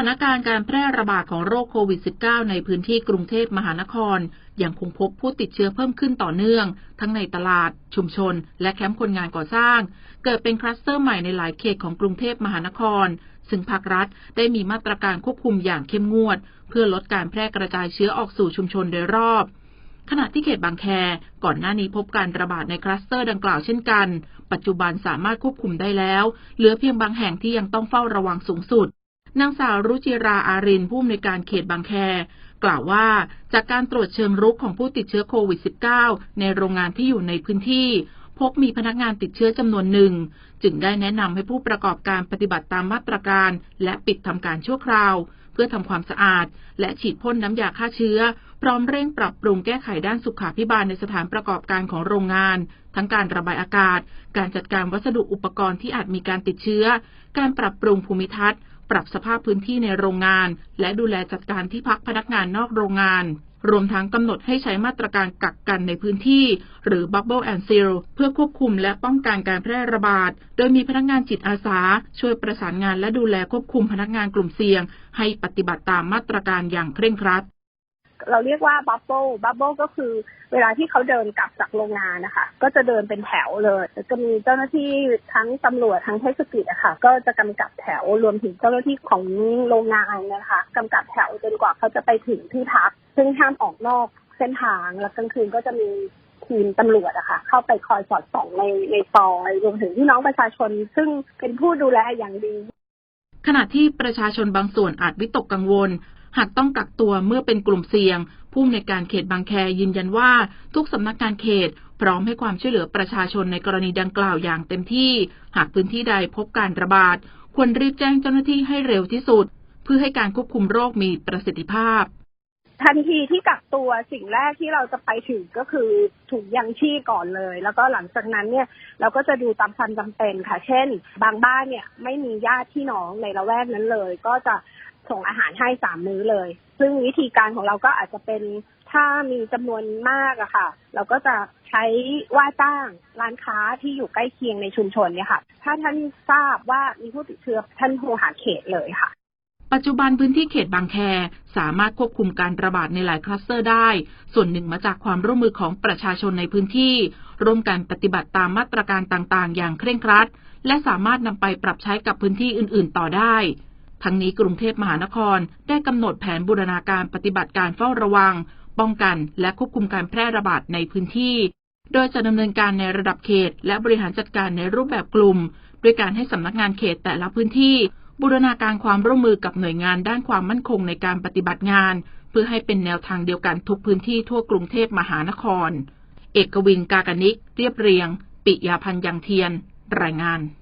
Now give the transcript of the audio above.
านการณ์การแพร่ระบาดของโรคโควิด -19 ในพื้นที่กรุงเทพมหานคร ยังคงพบผู้ติดเชื้อเพิ่มขึ้นต่อเนื่อง ทั้งในตลาด ชุมชน และแคมป์คนงานก่อสร้าง เกิดเป็นคลัสเตอร์ใหม่ในหลายเขตของกรุงเทพมหานคร ซึ่งภาครัฐได้มีมาตรการควบคุมอย่างเข้มงวด เพื่อลดการแพร่กระจายเชื้อออกสู่ชุมชนโดยรอบขณะที่เขตบางแค ก่อนหน้านี้พบการระบาดในคลัสเตอร์ดังกล่าวเช่นกัน ปัจจุบันสามารถควบคุมได้แล้ว เหลือเพียงบางแห่งที่ยังต้องเฝ้าระวังสูงสุด นางสาวรุจิราอารินผู้อำนวยการเขตบางแค กล่าวว่า จากการตรวจเชิงรุกของผู้ติดเชื้อโควิด -19 ในโรงงานที่อยู่ในพื้นที่ พบมีพนักงานติดเชื้อจำนวนหนึ่ง จึงได้แนะนำให้ผู้ประกอบการปฏิบัติตามมาตรการ และปิดทำการชั่วคราว เพื่อทำความสะอาด และฉีดพ่นน้ำยาฆ่าเชื้อ พร้อมเร่งปรับปรุงแก้ไขด้านสุขาพิบาลในสถานประกอบการของโรงงาน ทั้งการระบายอากาศ การจัดการวัสดุอุปกรณ์ที่อาจมีการติดเชื้อ การปรับปรุงภูมิทัศน์ ปรับสภาพพื้นที่ในโรงงาน และดูแลจัดการที่พักพนักงานนอกโรงงาน รวมทั้งกำหนดให้ใช้มาตรการกักกันในพื้นที่ หรือ Bubble and Seal เพื่อควบคุมและป้องกันการแพร่ระบาด โดยมีพนักงานจิตอาสา ช่วยประสานงานและดูแลควบคุมพนักงานกลุ่มเสี่ยง ให้ปฏิบัติตามมาตรการอย่างเคร่งครัด เราเรียกว่าบับเบิลบับเบิลก็คือเวลาที่เขาเดินกลับจากโรงงานนะคะก็จะเดินเป็นแถวเลยจะมีเจ้าหน้าที่ทั้งตำรวจทั้งเทศกิจอะค่ะ ก็จะกำกับแถวรวมถึงเจ้าหน้าที่ของโรงงานนะคะกำกับแถวจนกว่าเขาจะไปถึงที่พัก ซึ่งห้ามออกนอกเส้นทางแล้วกลางคืนก็จะมีทีมตำรวจอะค่ะ เข้าไปคอยสอดส่องในในซอยรวมถึงพี่น้องประชาชน ซึ่งเป็นผู้ดูแลอย่างดีขณะที่ประชาชนบางส่วนอาจวิตกกังวล หากต้องกักตัวเมื่อเป็นกลุ่มเสี่ยง ผู้อำนวยการเขตบางแคยืนยันว่าทุกสำนักงานเขต พร้อมให้ความช่วยเหลือประชาชนในกรณีดังกล่าวอย่างเต็มที่ หากพื้นที่ใดพบการระบาด ควรรีบแจ้งเจ้าหน้าที่ให้เร็วที่สุด เพื่อให้การควบคุมโรคมีประสิทธิภาพทันทีที่กักตัวสิ่งแรกที่เราจะไปถึงก็คือถุงยังชีพก่อนเลย แล้วก็หลังจากนั้นเนี่ยเราก็จะดูตามความจำเป็นค่ะ เช่น บางบ้านเนี่ยไม่มีญาติพี่น้องในละแวกนั้นเลย ก็จะ ส่งอาหารให้สามมื้อเลย ซึ่งวิธีการของเราก็อาจจะเป็นถ้ามีจำนวนมากอะค่ะ เราก็จะใช้ว่าจ้างร้านค้าที่อยู่ใกล้เคียงในชุมชนเนี่ยค่ะ ถ้าท่านทราบว่ามีผู้ติดเชื้อท่านโทรหาเขตเลยค่ะ ปัจจุบันพื้นที่เขตบางแค สามารถควบคุมการระบาดในหลายคลัสเตอร์ได้ ส่วนหนึ่งมาจากความร่วมมือของประชาชนในพื้นที่ ร่วมกันปฏิบัติตามมาตรการต่างๆ อย่างเคร่งครัด และสามารถนำไปปรับใช้กับพื้นที่อื่น ๆ ต่อได้ ทั้งนี้กรุงเทพมหานครได้กำหนดแผนบูรณาการปฏิบัติการเฝ้าระวัง ป้องกัน และควบคุมการแพร่ระบาดในพื้นที่ โดยจะดำเนินการในระดับเขต และบริหารจัดการในรูปแบบกลุ่ม ด้วยการให้สำนักงานเขตแต่ละพื้นที่ บูรณาการความร่วมมือกับหน่วยงานด้านความมั่นคงในการปฏิบัติงาน เพื่อให้เป็นแนวทางเดียวกันทุกพื้นที่ทั่วกรุงเทพมหานคร เอกวินกากนิก เรียบเรียง ปิยาพันธ์ยังเทียน รายงาน